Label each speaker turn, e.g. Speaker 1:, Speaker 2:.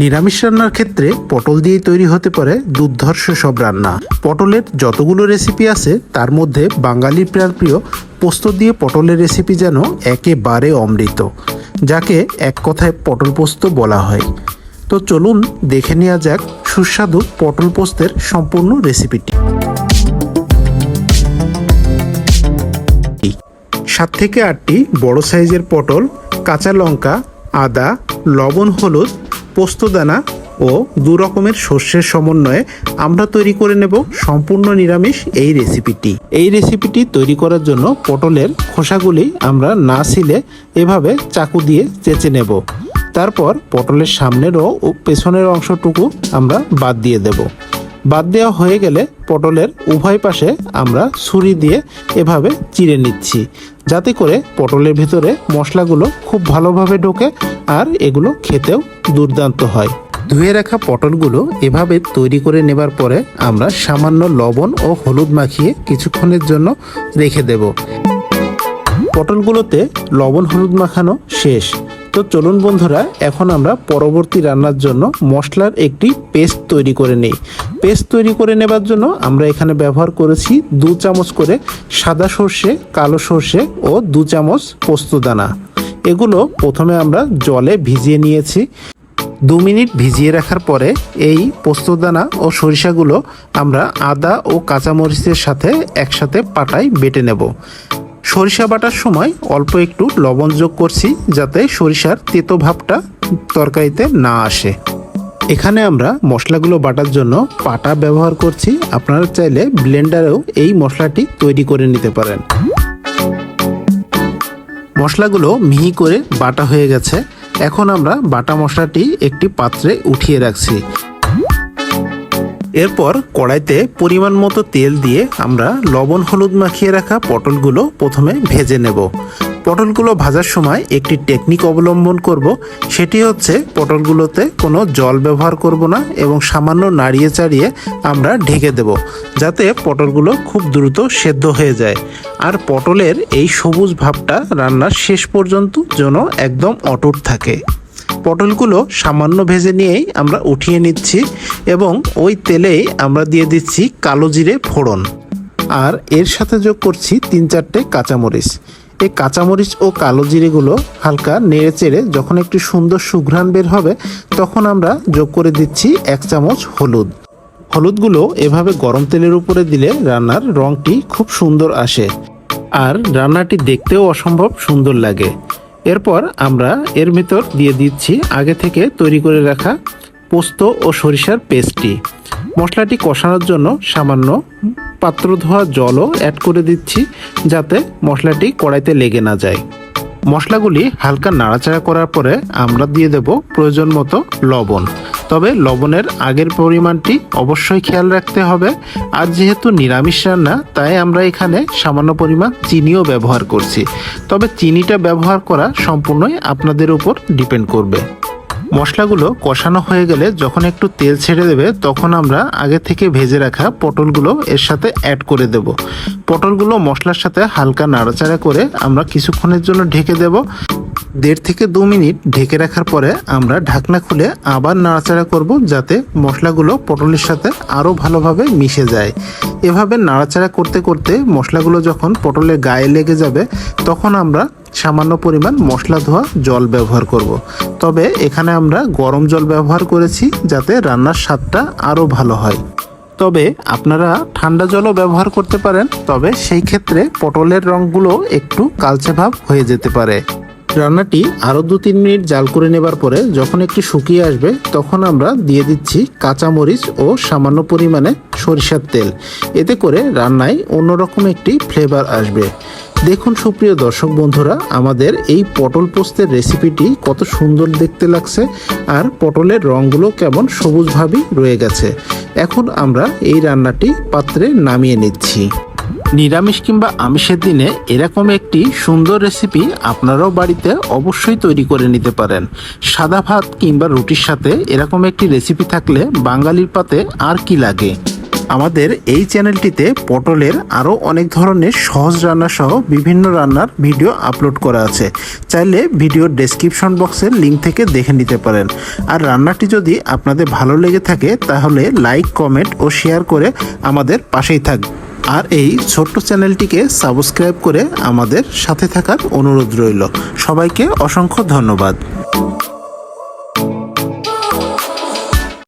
Speaker 1: নিরামিষ রান্নার ক্ষেত্রে পটল দিয়ে তৈরি হতে পারে দুর্ধর্ষ সব রান্না। পটলের যতগুলো রেসিপি আছে, তার মধ্যে বাঙালির প্রাণ প্রিয় পোস্ত দিয়ে পটলের রেসিপি যেন একেবারে অমৃত, যাকে এক কথায় পটল পোস্ত বলা হয়। তো চলুন দেখে নেওয়া যাক সুস্বাদু পটল পোস্তের সম্পূর্ণ রেসিপিটি সাত থেকে আটটি বড় সাইজের পটল, কাঁচা লঙ্কা, আদা, লবণ, হলুদ পোস্তদানা ও দু রকমের শস্যের সমন্বয়ে আমরা তৈরি করে নেব সম্পূর্ণ নিরামিষ এই রেসিপিটি। এই রেসিপিটি তৈরি করার জন্য পটলের খোসাগুলি আমরা না ছিলে এভাবে চাকু দিয়ে চেঁচে নেব। তারপর পটলের সামনের ও পেছনের অংশটুকু আমরা বাদ দিয়ে দেব। বাদ দেওয়া হয়ে গেলে পটলের উভয় পাশে আমরা ছুরি দিয়ে এভাবে চিড়ে নিচ্ছি, যাতে করে পটলের ভিতরে মশলাগুলো খুব ভালোভাবে ঢোকে আর এগুলো খেতেও দুর্দান্ত হয়। ধুয়ে রাখা পটলগুলো এভাবে তৈরি করে নেবার পরে আমরা সামান্য লবণ ও হলুদ মাখিয়ে কিছুক্ষণের জন্য রেখে দেব। পটলগুলোতে লবণ হলুদ মাখানো শেষ। তো চলুন বন্ধুরা, এখন আমরা পরবর্তী রান্নার জন্য মশলার একটি পেস্ট তৈরি করে নিই। পেস্ট তৈরি করে নেবার জন্য আমরা এখানে ব্যবহার করেছি দু চামচ করে সাদা সর্ষে, কালো সর্ষে ও দু চামচ পোস্তদানা এগুলো প্রথমে আমরা জলে ভিজিয়ে নিয়েছি। দু মিনিট ভিজিয়ে রাখার পরে এই পোস্তদানা ও সরিষাগুলো আমরা আদা ও কাঁচামরিচের সাথে একসাথে পাটায় বেটে নেব। সরিষা বাটার সময় অল্প একটু লবণ যোগ করছি যাতে সরিষার তেতো ভাবটা তরকারিতে না আসে। এখানে আমরা মশলাগুলো বাটার জন্য পাটা ব্যবহার করছি। আপনারা চাইলে ব্লেন্ডারেও এই মশলাটি তৈরি করে নিতে পারেন। মশলাগুলো মিহি করে বাটা হয়ে গেছে। এখন আমরা বাটা মশলাটি একটি পাত্রে উঠিয়ে রাখছি। এরপর কড়াইতে পরিমাণ মতো তেল দিয়ে আমরা লবণ হলুদ মাখিয়ে রাখা পটলগুলো প্রথমে ভেজে নেব। পটলগুলো ভাজার সময় একটি টেকনিক অবলম্বন করব। সেটি হচ্ছে পটলগুলোতে কোনো জল ব্যবহার করব না এবং সামান্য নাড়িয়ে চাড়িয়ে আমরা ঢেকে দেব, যাতে পটলগুলো খুব দ্রুত সেদ্ধ হয়ে যায়। আর পটলের এই সবুজ ভাবটা রান্নার শেষ পর্যন্ত যেন একদম অটুট থাকে। পটলগুলো সামান্য ভেজে নিয়েই আমরা উঠিয়ে নিচ্ছি এবং ওই তেলেই আমরা দিয়ে দিচ্ছি কালো জিরে ফোড়ন। আর এর সাথে যোগ করছি তিন চারটে কাঁচামরিচ। এই কাঁচামরিচ ও কালো জিরেগুলো হালকা নেড়ে চেড়ে যখন একটি সুন্দর সুঘ্রাণ বের হবে, তখন আমরা যোগ করে দিচ্ছি এক চামচ হলুদ। হলুদগুলো এভাবে গরম তেলের উপরে দিলে রান্নার রঙটি খুব সুন্দর আসে আর রান্নাটি দেখতেও অসম্ভব সুন্দর লাগে। এরপর আমরা এর ভিতর দিয়ে দিচ্ছি আগে থেকে তৈরি করে রাখা পোস্ত ও সরিষার পেস্টটি। মশলাটি কষানোর জন্য সামান্য পাত্র ধোয়া জলও অ্যাড করে দিচ্ছি যাতে মশলাটি কড়াইতে লেগে না যায়। মশলাগুলি হালকা নাড়াচাড়া করার পরে আমরা দিয়ে দেব প্রয়োজন মতো লবণ। তবে লবণের আগের পরিমাণটি অবশ্যই খেয়াল রাখতে হবে। আর যেহেতু নিরামিষ রান্না, তাই আমরা এখানে সামান্য পরিমাণ চিনিও ব্যবহার করছি। তবে চিনিটা ব্যবহার করা সম্পূর্ণই আপনাদের উপর ডিপেন্ড করবে। মশলাগুলো কষানো হয়ে গেলে যখন একটু তেল ছেড়ে দেবে, তখন আমরা আগে থেকে ভেজে রাখা পটলগুলো এর সাথে অ্যাড করে দেব। পটলগুলো মশলার সাথে হালকা নাড়াচাড়া করে আমরা কিছুক্ষণের জন্য ঢেকে দেব। দেড় থেকে দু মিনিট ঢেকে রাখার পরে আমরা ঢাকনা খুলে আবার নাড়াচাড়া করব যাতে মশলাগুলো পটলের সাথে আরও ভালোভাবে মিশে যায়। এভাবে নাড়াচাড়া করতে করতে মশলাগুলো যখন পটলের গায়ে লেগে যাবে, তখন আমরা সামান্য পরিমাণ মশলা ধোয়া জল ব্যবহার করব। তবে এখানে আমরা গরম জল ব্যবহার করেছি যাতে রান্নার স্বাদটা আরও ভালো হয়। তবে আপনারা ঠান্ডা জলও ব্যবহার করতে পারেন, তবে সেই ক্ষেত্রে পটলের রঙগুলো একটু কালচে ভাব হয়ে যেতে পারে। রান্নাটি আরও দু তিন মিনিট জাল করে নেবার পরে যখন একটু শুকিয়ে আসবে, তখন আমরা দিয়ে দিচ্ছি কাঁচামরিচ ও সামান্য পরিমাণে সরিষার তেল। এতে করে রান্নায় অন্যরকম একটি ফ্লেভার আসবে। দেখুন সুপ্রিয় দর্শক বন্ধুরা, আমাদের এই পটল পোস্তের রেসিপিটি কত সুন্দর দেখতে লাগছে আর পটলের রঙগুলো কেমন সবুজভাবেই রয়ে গেছে। এখন আমরা এই রান্নাটি পাত্রে নামিয়ে নিচ্ছি। নিরামিষ কিংবা আমিষের দিনে এরকম একটি সুন্দর রেসিপি আপনারাও বাড়িতে অবশ্যই তৈরি করে নিতে পারেন। সাদা ভাত কিংবা রুটির সাথে এরকম একটি রেসিপি থাকলে বাঙালির পাতে আর কি লাগে? আমাদের এই চ্যানেলটিতে পটলের আরও অনেক ধরনের সহজ রান্না সহ বিভিন্ন রান্নার ভিডিও আপলোড করা আছে। চাইলে ভিডিওর ডেসক্রিপশন বক্সের লিঙ্ক থেকে দেখে নিতে পারেন। আর রান্নাটি যদি আপনাদের ভালো লেগে থাকে, তাহলে লাইক কমেন্ট ও শেয়ার করে আমাদের পাশেই থাকবে আর এই ছোট্ট চ্যানেলটিকে সাবস্ক্রাইব করে আমাদের সাথে থাকার অনুরোধ রইল। সবাইকে অসংখ্য ধন্যবাদ।